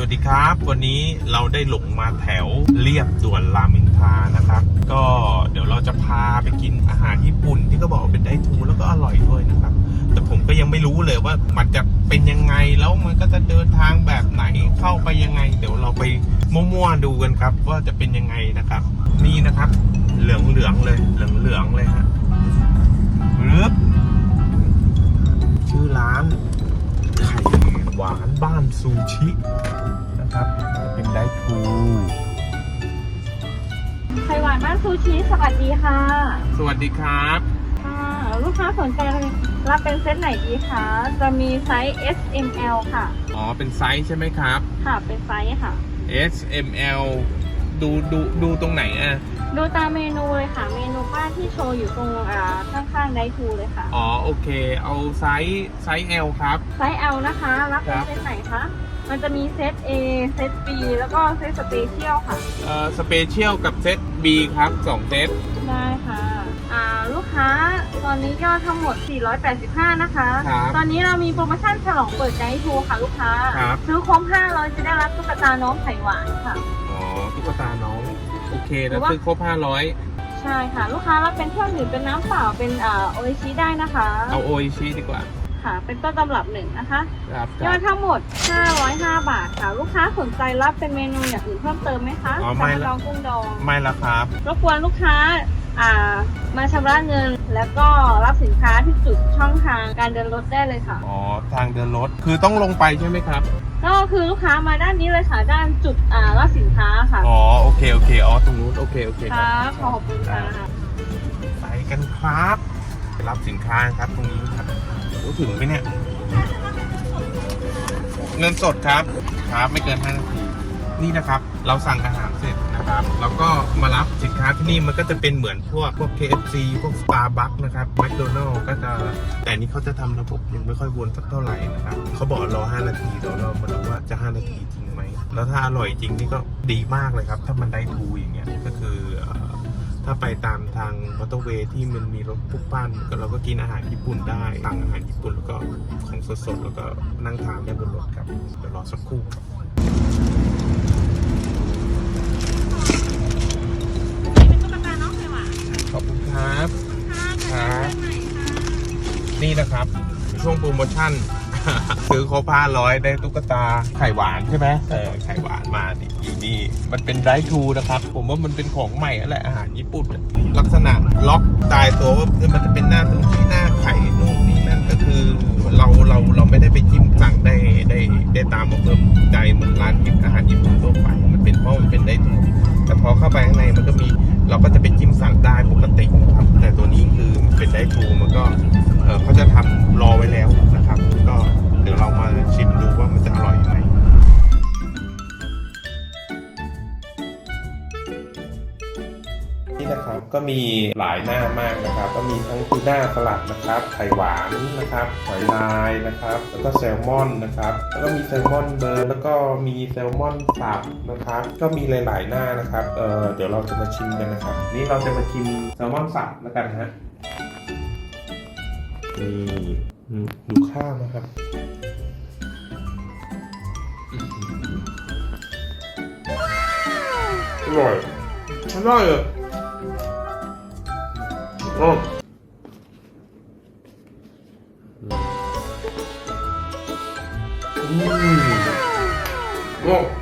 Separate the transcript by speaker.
Speaker 1: วัสดีครับ วันนี้เราได้หลงมาแถวเรียบด่วนรามอินทรานะครับ ก็เดี๋ยวเราจะพาไปกินอาหารญี่ปุ่นที่ก็บอกเป็นไดทูแล้วก็อร่อยด้วยนะครับ แต่ผมก็ยังไม่รู้เลยว่ามันจะเป็นยังไงแล้วมันก็จะเดินทางแบบไหนเข้าไปยังไง เดี๋ยวเราไปมั่วๆดูกันครับ ว่าจะเป็นยังไงนะครับ นี่นะครับ เหลืองๆเลยเหลืองๆเลยฮะ บ้านซูชิ
Speaker 2: สวัสดีค่ะ
Speaker 1: สวัสดีครับ
Speaker 2: ค่ะ ลูกค้าสนใจรับเป็นเซตไหนดีคะ จะมีไซส์ S M L ค่ะ
Speaker 1: อ๋อ เป็นไซส์ใช่ไหมครับ
Speaker 2: ค่ะ เป็นไซส์ค่ะ
Speaker 1: S M L ดูดูดูตรงไหนอะ
Speaker 2: ดูตามเมนูเลยค่ะ เมนูป้ายที่โชว์อยู่ตรงอ่าข้างๆไดทูเลยค่ะ
Speaker 1: อ๋อ โอเค เอาไซส์ไซส์ L ครับ
Speaker 2: ไซส์ L นะคะ รับเป็น
Speaker 1: ครับ
Speaker 2: เซตไหนคะ มันจะมีเซต A เซต B แล้วก็เซตสเปเชียลค่ะ
Speaker 1: เอ่อสเปเชียลกับเซต B ครับสองเซต
Speaker 2: ได้ค่ะ อ่าลูกค้าตอนนี้ยอดทั้งหมด 485 นะคะ
Speaker 1: ครับ
Speaker 2: ตอนนี้เรามีโปรโมชั่นฉลองเปิดใจทูค่ะลูกค้า
Speaker 1: ครับ
Speaker 2: ซื้อครบ500 จะได้รับตุ๊กตาน้องไข่หวานค่ะ
Speaker 1: อ๋อตุ๊กตาน้อง โอเค
Speaker 2: หรื
Speaker 1: แล้ว
Speaker 2: อว่า
Speaker 1: ซื้อครบ 500
Speaker 2: ใช่ค่ะ ลูกค้ารับเป็นเครื่องดื่มเป็นน้ำเปล่าเป็นอ่าโออิชิได้นะคะ
Speaker 1: เอาโออิชิดีกว่า
Speaker 2: ค่ะ เป็นต้นตำรับหนึ่งนะคะ
Speaker 1: ครับค
Speaker 2: ยอ
Speaker 1: รั
Speaker 2: ด
Speaker 1: บ
Speaker 2: ทั้งหมด 505 บาทค่ะ ลูกค้าสนใจรับเป็นเมนูอย่างอื่นเพิ่มเติมไหมคะ
Speaker 1: อ๋อไม่
Speaker 2: ปลา
Speaker 1: ละ
Speaker 2: ดองกุ้งดอง
Speaker 1: ไม่ละครับ
Speaker 2: รบกวนลูกค้าอ่ามาชำระเงิน แล้วก็รับสินค้าที่จุดช่องทางการเดินรถได้เลยค่ะ
Speaker 1: อ๋อ ทางเดินรถ คือต้องลงไปใช่ไหมครับ
Speaker 2: ก็คือลูกค้ามาด้านนี้เลยค่ะ ด้านจุดอ่ารับสินค้าค่ะ
Speaker 1: อ๋อ โอเค โอเค อ๋อ ตรงนู้น โอเค โอเค
Speaker 2: ค่ะขอบคุณค่ะ
Speaker 1: ไปกันครับ ไปรับสินค้าครับตรงนี้ครับ โอ้ถึงไหมเนี่ย เงินสดครับ ครับไม่เกิน5นาที นี่นะครับ เราสั่งอาหารเสร็จนะครับ แล้วก็มารับสินค้าที่นี่มันก็จะเป็นเหมือนพวกพวก KFC พวก Starbucks นะครับ McDonald's ก็จะ แต่นี้เขาจะทำระบบยังไม่ค่อยวนสักเท่าไหร่นะครับ เขาบอกรอ 5 นาทีเดี๋ยวเรามาดูว่าจะ 5 นาทีจริงไหม แล้วถ้าอร่อยจริงนี่ก็ดีมากเลยครับ ถ้ามันได้ทูอย่างเงี้ย ก็คือ ถ้าไปตามทางมอเตอร์เวย์ที่มันมีรถพลุกพล่านก็เราก็กินอาหารญี่ปุ่นได้สั่งอาหารญี่ปุ่นแล้วก็ของสดๆแล้วก็นั่งทานได้บนรถครับเดี๋ยวรอสักครู่ครับ
Speaker 2: เป็นตุ๊กตาน้องไข่หวาน
Speaker 1: ขอบคุณครับ
Speaker 2: ค่ะ
Speaker 1: ครับ
Speaker 2: ใหม่ค่ะ
Speaker 1: นี่นะครับ ช่วงโปรโมชั่น ซื้อครบห้าร้อยได้ตุ๊กตาไข่หวานใช่ไหมเออไข่หวานมานี่อยู่นี่ มันเป็นไดทูนะครับ ผมว่ามันเป็นของใหม่แล้วแหละอาหารญี่ปุ่น ลักษณะล็อกตายตัวว่ามันจะเป็นหน้าตรงที่หน้าไข่นู่นนี่นั่นก็คือเราเราเราไม่ได้ไปจิ้มสั่งได้ได้ได้ตามมาเพิ่มใจเหมือนร้านอาหารญี่ปุ่นทั่วไปมันเป็นเพราะมันเป็นไดทูแต่พอเข้าไปข้างในมันก็มีเราก็จะไปจิ้มสั่งได้ปกตินะครับแต่ตัวนี้คือเป็นไดทูมันก็เออเขาจะท นี่นะครับก็มีหลายหน้ามากนะครับ ก็มีทั้งทูน่าสลัดนะครับไข่หวานนะครับหอยลายนะครับ แล้วก็แซลมอนนะครับ แล้วก็มีแซลมอนเบิร์นแล้วก็มีแซลมอนสับนะครับ ก็มีหลายๆหน้านะครับเออเดี๋ยวเราจะมาชิมกันนะครับ นี่เราจะมาชิมแซลมอนสับแล้วกันฮะนี่อืมดูข้าวนะครับอร่อยอร่อยอะโอ้อืมโอ้